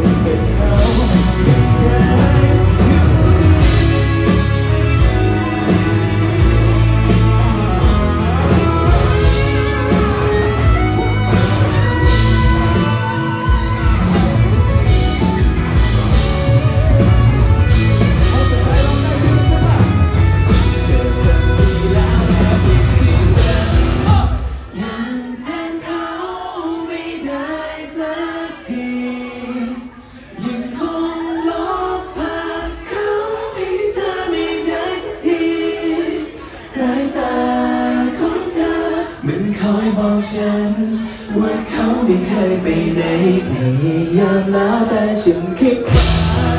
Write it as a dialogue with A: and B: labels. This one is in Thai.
A: งเคอยบอกฉัน ว่าเขาไม่เคยไปไหนพยายามแล้วแต่ฉันคิดว่า